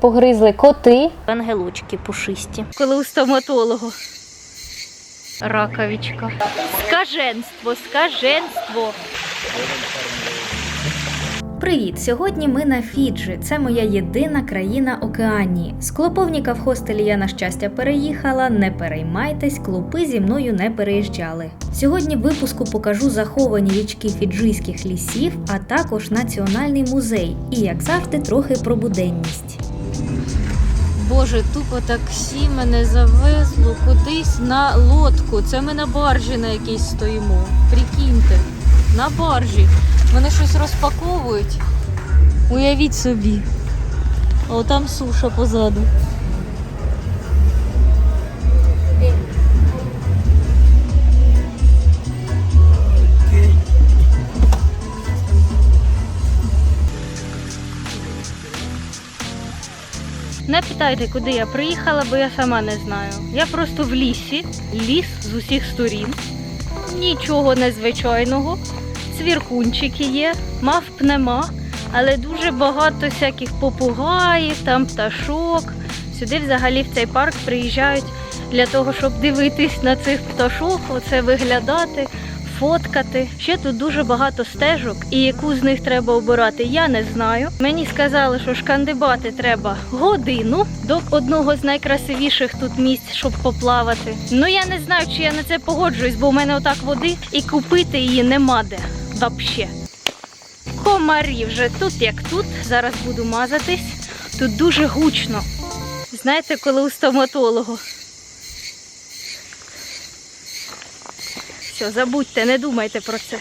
Погризли коти. Ангелочки пушисті. Коли у стоматолога. Раковичка. Скаженство, скаженство. Привіт! Сьогодні ми на Фіджі. Це моя єдина країна Океанії. З клоповніка в хостелі я на щастя переїхала. Не переймайтесь, клопи зі мною не переїжджали. Сьогодні в випуску покажу заховані річки фіджийських лісів, а також національний музей. І, як завжди, трохи про буденність. Боже, тупо таксі мене завезло кудись на лодку. Це ми на баржі на якійсь стоїмо. Прикиньте, на баржі. Вони щось розпаковують. Уявіть собі. О, там суша позаду. Не питайте, куди я приїхала, бо я сама не знаю. Я просто в лісі, ліс з усіх сторін. Нічого незвичайного. Цвіркунчики є, мавп нема, але дуже багато всяких попугаїв, там пташок. Сюди взагалі в цей парк приїжджають для того, щоб дивитись на цих пташок, оце виглядати, фоткати. Ще тут дуже багато стежок, і яку з них треба обирати, я не знаю. Мені сказали, що шкандибати треба годину до одного з найкрасивіших тут місць, щоб поплавати. Ну я не знаю, чи я на це погоджуюсь, бо в мене отак води і купити її нема де вообще. Комарі вже тут, як тут. Зараз буду мазатись. Тут дуже гучно. Знаєте, коли у стоматолога. Все, забудьте, не думайте про це.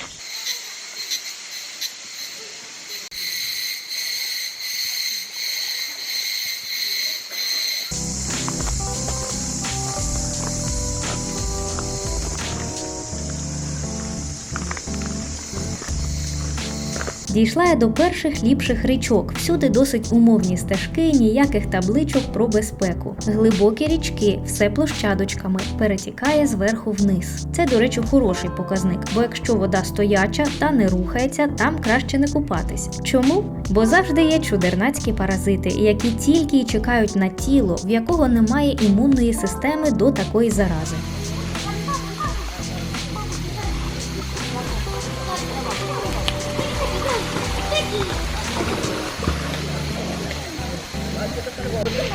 Дійшла я до перших ліпших річок. Всюди досить умовні стежки, ніяких табличок про безпеку. Глибокі річки, все площадочками, перетікає зверху вниз. Це, до речі, хороший показник, бо якщо вода стояча та не рухається, там краще не купатись. Чому? Бо завжди є чудернацькі паразити, які тільки й чекають на тіло, в якого немає імунної системи до такої зарази.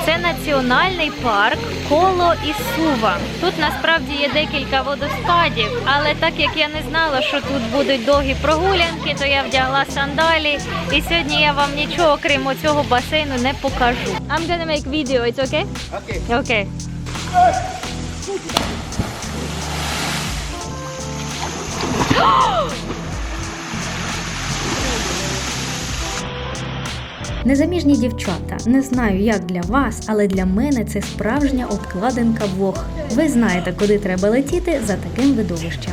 Це національний парк коло Ісува. Тут насправді є декілька водоспадів, але так як я не знала, що тут будуть довгі прогулянки, то я вдягла сандалі. І сьогодні я вам нічого крім цього басейну не покажу. I'm gonna make video, it's okay? Okay. Okay. Незаміжні дівчата, не знаю, як для вас, але для мене це справжня обкладинка Вог. Ви знаєте, куди треба летіти за таким видовищем.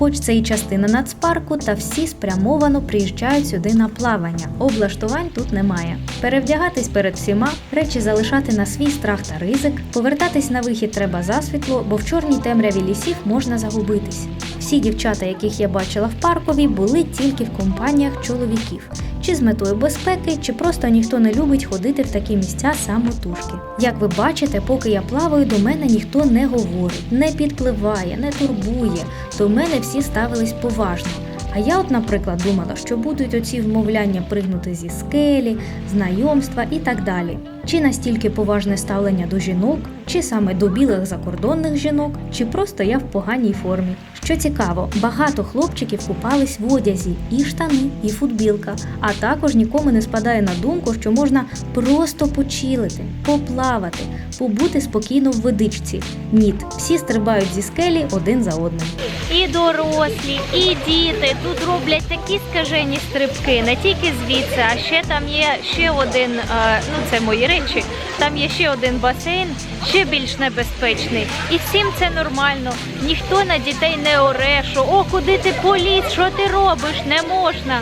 Хоч це і частина нацпарку, та всі спрямовано приїжджають сюди на плавання. Облаштувань тут немає. Перевдягатись перед всіма, речі залишати на свій страх та ризик. Повертатись на вихід треба засвітло, бо в чорній темряві лісів можна загубитись. Всі дівчата, яких я бачила в паркові, були тільки в компаніях чоловіків. Чи з метою безпеки, чи просто ніхто не любить ходити в такі місця самотужки. Як ви бачите, поки я плаваю, до мене ніхто не говорить, не підпливає, не турбує. До мене всі ставились поважно. А я, от, наприклад, думала, що будуть оці вмовляння пригнути зі скелі, знайомства і так далі. Чи настільки поважне ставлення до жінок, чи саме до білих закордонних жінок, чи просто я в поганій формі. Що цікаво, багато хлопчиків купались в одязі, і штани, і футбілка. А також нікому не спадає на думку, що можна просто почилити, поплавати, побути спокійно в водичці. Ні, всі стрибають зі скелі один за одним. І дорослі, і діти тут роблять такі скажені стрибки, не тільки звідси, а ще там є ще один, е, ну це мої речі. Там є ще один басейн, ще більш небезпечний. І всім це нормально. Ніхто на дітей не оре, що о, куди ти поліз, що ти робиш, не можна.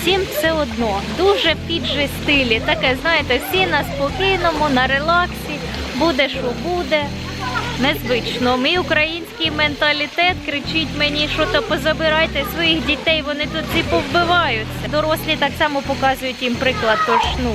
Всім все одно. Дуже піджи стилі. Таке, знаєте, всі на спокійному, на релаксі, буде, що буде. незвично. Мій український менталітет кричить мені, що то позабирайте своїх дітей, вони тут всі повбиваються. Дорослі так само показують їм приклад. Тож ну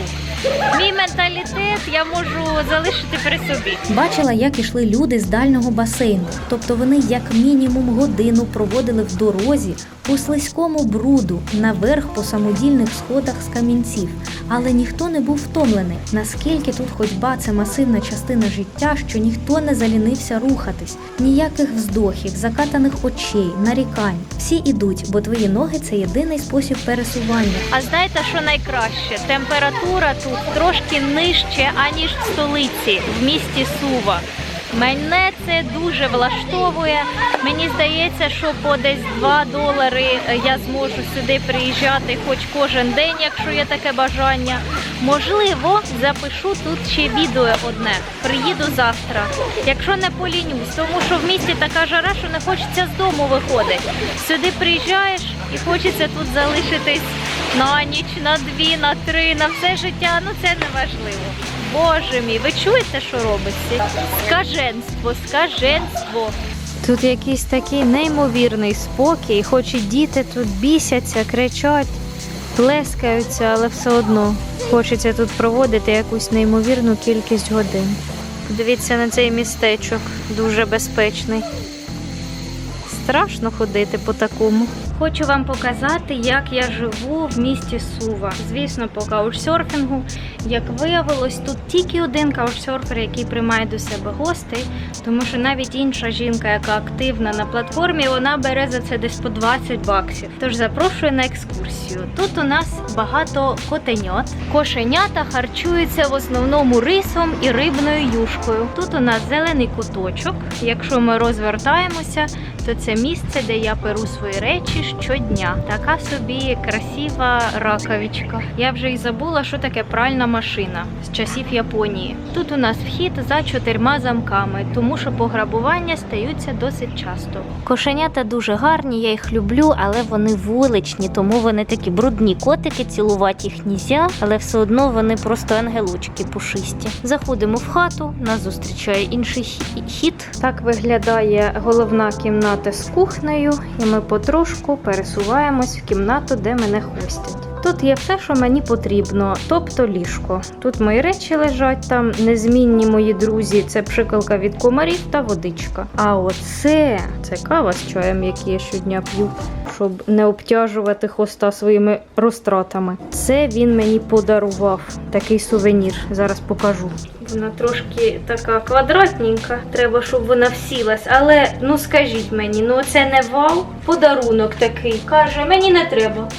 мій менталітет я можу залишити при собі. Бачила, як ішли люди з дальнього басейну, тобто вони як мінімум годину проводили в дорозі у слизькому бруду наверх по самодільних сходах з камінців. Але ніхто не був втомлений. Наскільки тут ходьба це масивна частина життя, що ніхто не залінився рухатись, ніяких вздохів, закатаних очей, нарікань. Всі ідуть, бо твої ноги це єдиний спосіб пересування. А знаєте, що найкраще? Температура тут трошки нижче, аніж в столиці, в місті Сува. Мене це дуже влаштовує. Мені здається, що по десь 2 долари я зможу сюди приїжджати хоч кожен день, якщо є таке бажання. Можливо, запишу тут ще відео одне. Приїду завтра, якщо не полінюсь, тому що в місті така жара, що не хочеться з дому виходити. Сюди приїжджаєш і хочеться тут залишитись на ніч, на дві, на три, на все життя. Ну це не важливо. Боже мій, ви чуєте, що робиться? Скаженство, скаженство. Тут якийсь такий неймовірний спокій, хоч і діти тут бісяться, кричать, плескаються, але все одно хочеться тут проводити якусь неймовірну кількість годин. Дивіться на цей містечок, дуже безпечний. Страшно ходити по такому. Хочу вам показати, як я живу в місті Сува. Звісно, по каучсерфінгу. Як виявилось, тут тільки один каучсерфер, який приймає до себе гостей, тому що навіть інша жінка, яка активна на платформі, вона бере за це десь по 20 баксів. Тож запрошую на екскурсію. Тут у нас багато котенят. Кошенята харчуються в основному рисом і рибною юшкою. Тут у нас зелений куточок. Якщо ми розвертаємося, то це місце, де я перу свої речі щодня. Така собі красива раковичка. Я вже й забула, що таке пральна машина з часів Японії. Тут у нас вхід за чотирма замками, тому що пограбування стаються досить часто. Кошенята дуже гарні, я їх люблю, але вони вуличні, тому вони такі брудні котики, цілувати їх нельзя, але все одно вони просто ангелочки пушисті. Заходимо в хату, нас зустрічає інший хід. Так виглядає головна кімната з кухнею, і ми потрошку пересуваємось в кімнату, де мене хостять. Тут є все, що мені потрібно, тобто ліжко. Тут мої речі лежать, там незмінні мої друзі, це пшикалка від комарів та водичка. А оце це кава з чаєм, який я щодня п'ю, щоб не обтяжувати хоста своїми розтратами. Це він мені подарував, такий сувенір. Зараз покажу. Вона трошки така квадратненька, треба, щоб вона всілась. Але ну скажіть мені, ну це не вау? Подарунок такий. Каже, мені не треба.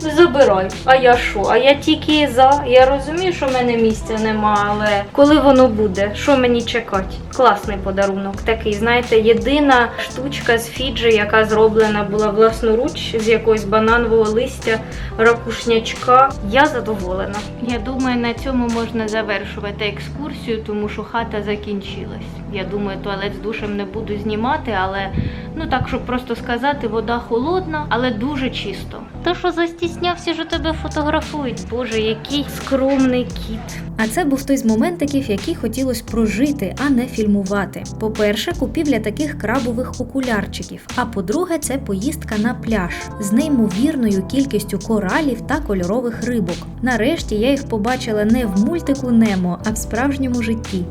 Забирай. А я що? А я тільки за. Я розумію, що в мене місця нема, але коли воно буде, що мені чекати? Класний подарунок. Такий, знаєте, єдина штучка з Фіджі, яка зроблена була власноруч з якогось бананового листя, ракушнячка. Я задоволена. Я думаю, на цьому можна завершувати екскурсію, тому що хата закінчилась. Я думаю, туалет з душем не буду знімати, але ну так, щоб просто сказати, вода холодна, але дуже чисто. То що застіснявся, що тебе фотографують? Боже, який скромний кіт. А це був той з моментиків, які хотілося прожити, а не фільмувати. По-перше, купівля таких крабових окулярчиків. А по-друге, це поїздка на пляж з неймовірною кількістю коралів та кольорових рибок. Нарешті я їх побачила не в мультику Немо, а в справжньому житті.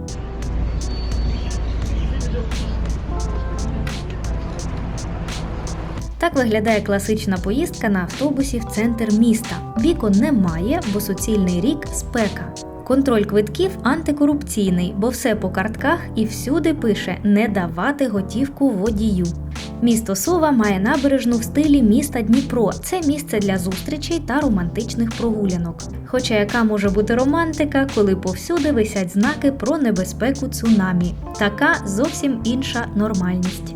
Так виглядає класична поїздка на автобусі в центр міста. Вікон немає, бо суцільний рік спека. Контроль квитків антикорупційний, бо все по картках і всюди пише не давати готівку водію. Місто Сова має набережну в стилі міста Дніпро. Це місце для зустрічей та романтичних прогулянок. Хоча яка може бути романтика, коли повсюди висять знаки про небезпеку цунамі. Така зовсім інша нормальність.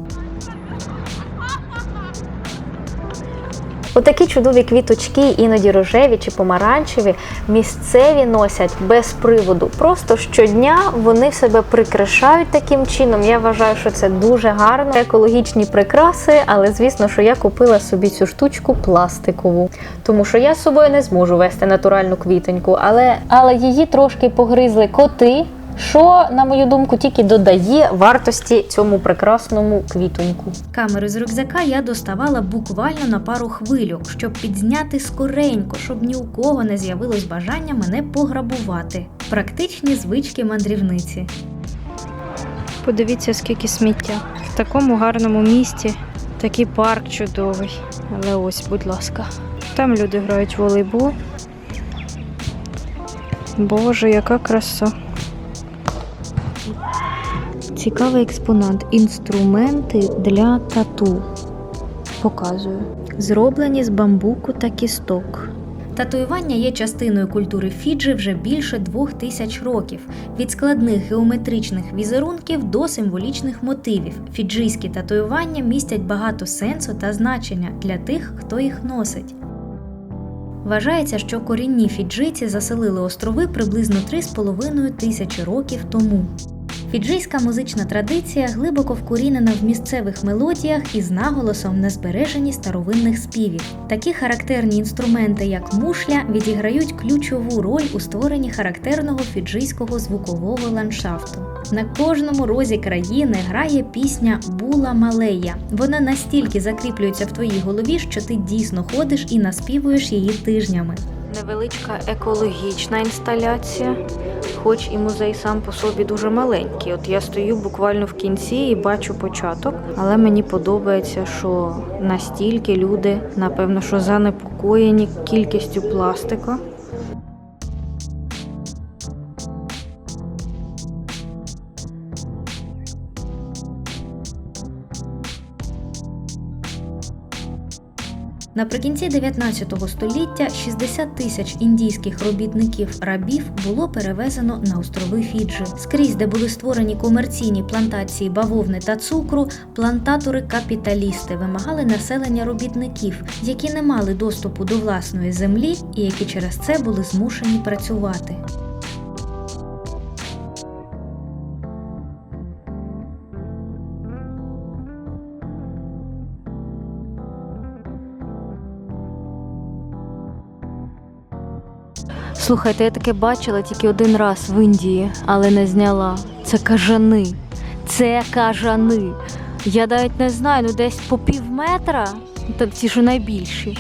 Отакі чудові квіточки, іноді рожеві чи помаранчеві, місцеві носять без приводу. Просто щодня вони себе прикрашають таким чином. Я вважаю, що це дуже гарно. Екологічні прикраси, але звісно, що я купила собі цю штучку пластикову, тому що я з собою не зможу вести натуральну квітоньку, але, але її трошки погризли коти. Що, на мою думку, тільки додає вартості цьому прекрасному квітоньку. Камеру з рюкзака я доставала буквально на пару хвильок, щоб підзняти скоренько, щоб ні у кого не з'явилось бажання мене пограбувати. Практичні звички мандрівниці. Подивіться, скільки сміття. В такому гарному місті такий парк чудовий. Але ось, будь ласка. Там люди грають в волейбол. Боже, яка краса. Цікавий експонат. Інструменти для тату. Показую. Зроблені з бамбуку та кісток. Татуювання є частиною культури Фіджі вже більше двох тисяч років. Від складних геометричних візерунків до символічних мотивів. Фіджийські татуювання містять багато сенсу та значення для тих, хто їх носить. Вважається, що корінні фіджийці заселили острови приблизно 3,5 тисячі років тому. Фіджийська музична традиція глибоко вкорінена в місцевих мелодіях із наголосом на збереженні старовинних співів. Такі характерні інструменти, як мушля, відіграють ключову роль у створенні характерного фіджийського звукового ландшафту. На кожному розі країни грає пісня Була Малея. Вона настільки закріплюється в твоїй голові, що ти дійсно ходиш і наспівуєш її тижнями. Невеличка екологічна інсталяція, хоч і музей сам по собі дуже маленький. От я стою буквально в кінці і бачу початок, але мені подобається, що настільки люди, напевно, що занепокоєні кількістю пластика. Наприкінці 19 століття 60 тисяч індійських робітників рабів було перевезено на острови Фіджі. Скрізь, де були створені комерційні плантації бавовни та цукру, плантатори-капіталісти вимагали населення робітників, які не мали доступу до власної землі і які через це були змушені працювати. Слухайте, я таке бачила тільки один раз в Індії, але не зняла. Це кажани. Це кажани. Я навіть не знаю, ну десь по пів метра, та ці що найбільші.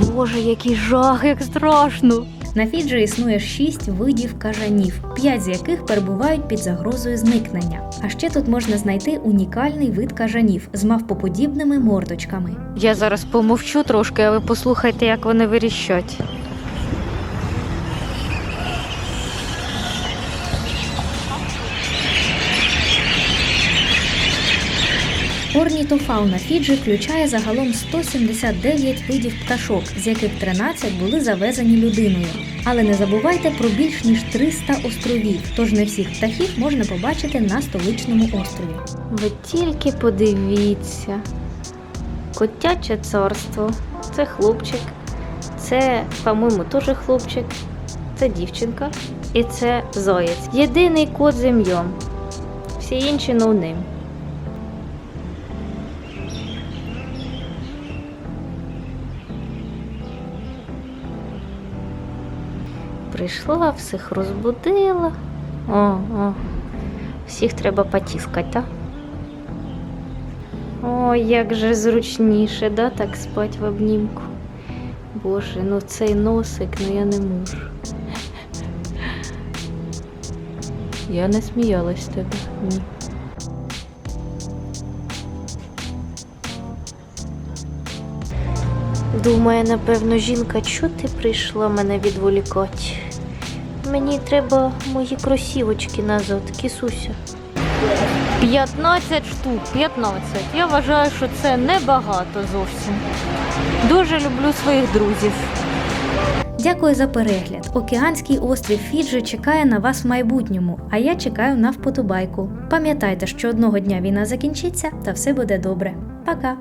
Боже, який жах, як страшно. На Фіджі існує шість видів кажанів, п'ять з яких перебувають під загрозою зникнення. А ще тут можна знайти унікальний вид кажанів з мавпоподібними мордочками. Я зараз помовчу трошки, а ви послухайте, як вони виріщать. Орнітофауна Фіджі включає загалом 179 видів пташок, з яких 13 були завезені людиною. Але не забувайте про більш ніж 300 островів, тож не всіх птахів можна побачити на столичному острові. Ви тільки подивіться. Котяче царство. Це хлопчик. Це, по-моєму, теж хлопчик. Це дівчинка. І це заяць. Єдиний кот з ім'ям. Всі інші ноунейм. Прийшла, всіх розбудила. О, о. Всіх треба потіскати, так? Ой, як же зручніше, да, так спати в обнімку. Боже, ну цей носик, ну я не можу. Я не сміялась тебе. Ні. Думає, напевно, жінка, чого ти прийшла мене відволікати? Мені треба мої кросівочки назад, кисуся. 15 штук, 15. Я вважаю, що це небагато зовсім. Дуже люблю своїх друзів. Дякую за перегляд. Океанський острів Фіджі чекає на вас в майбутньому, а я чекаю на вподобайку. Пам'ятайте, що одного дня війна закінчиться та все буде добре. Пока!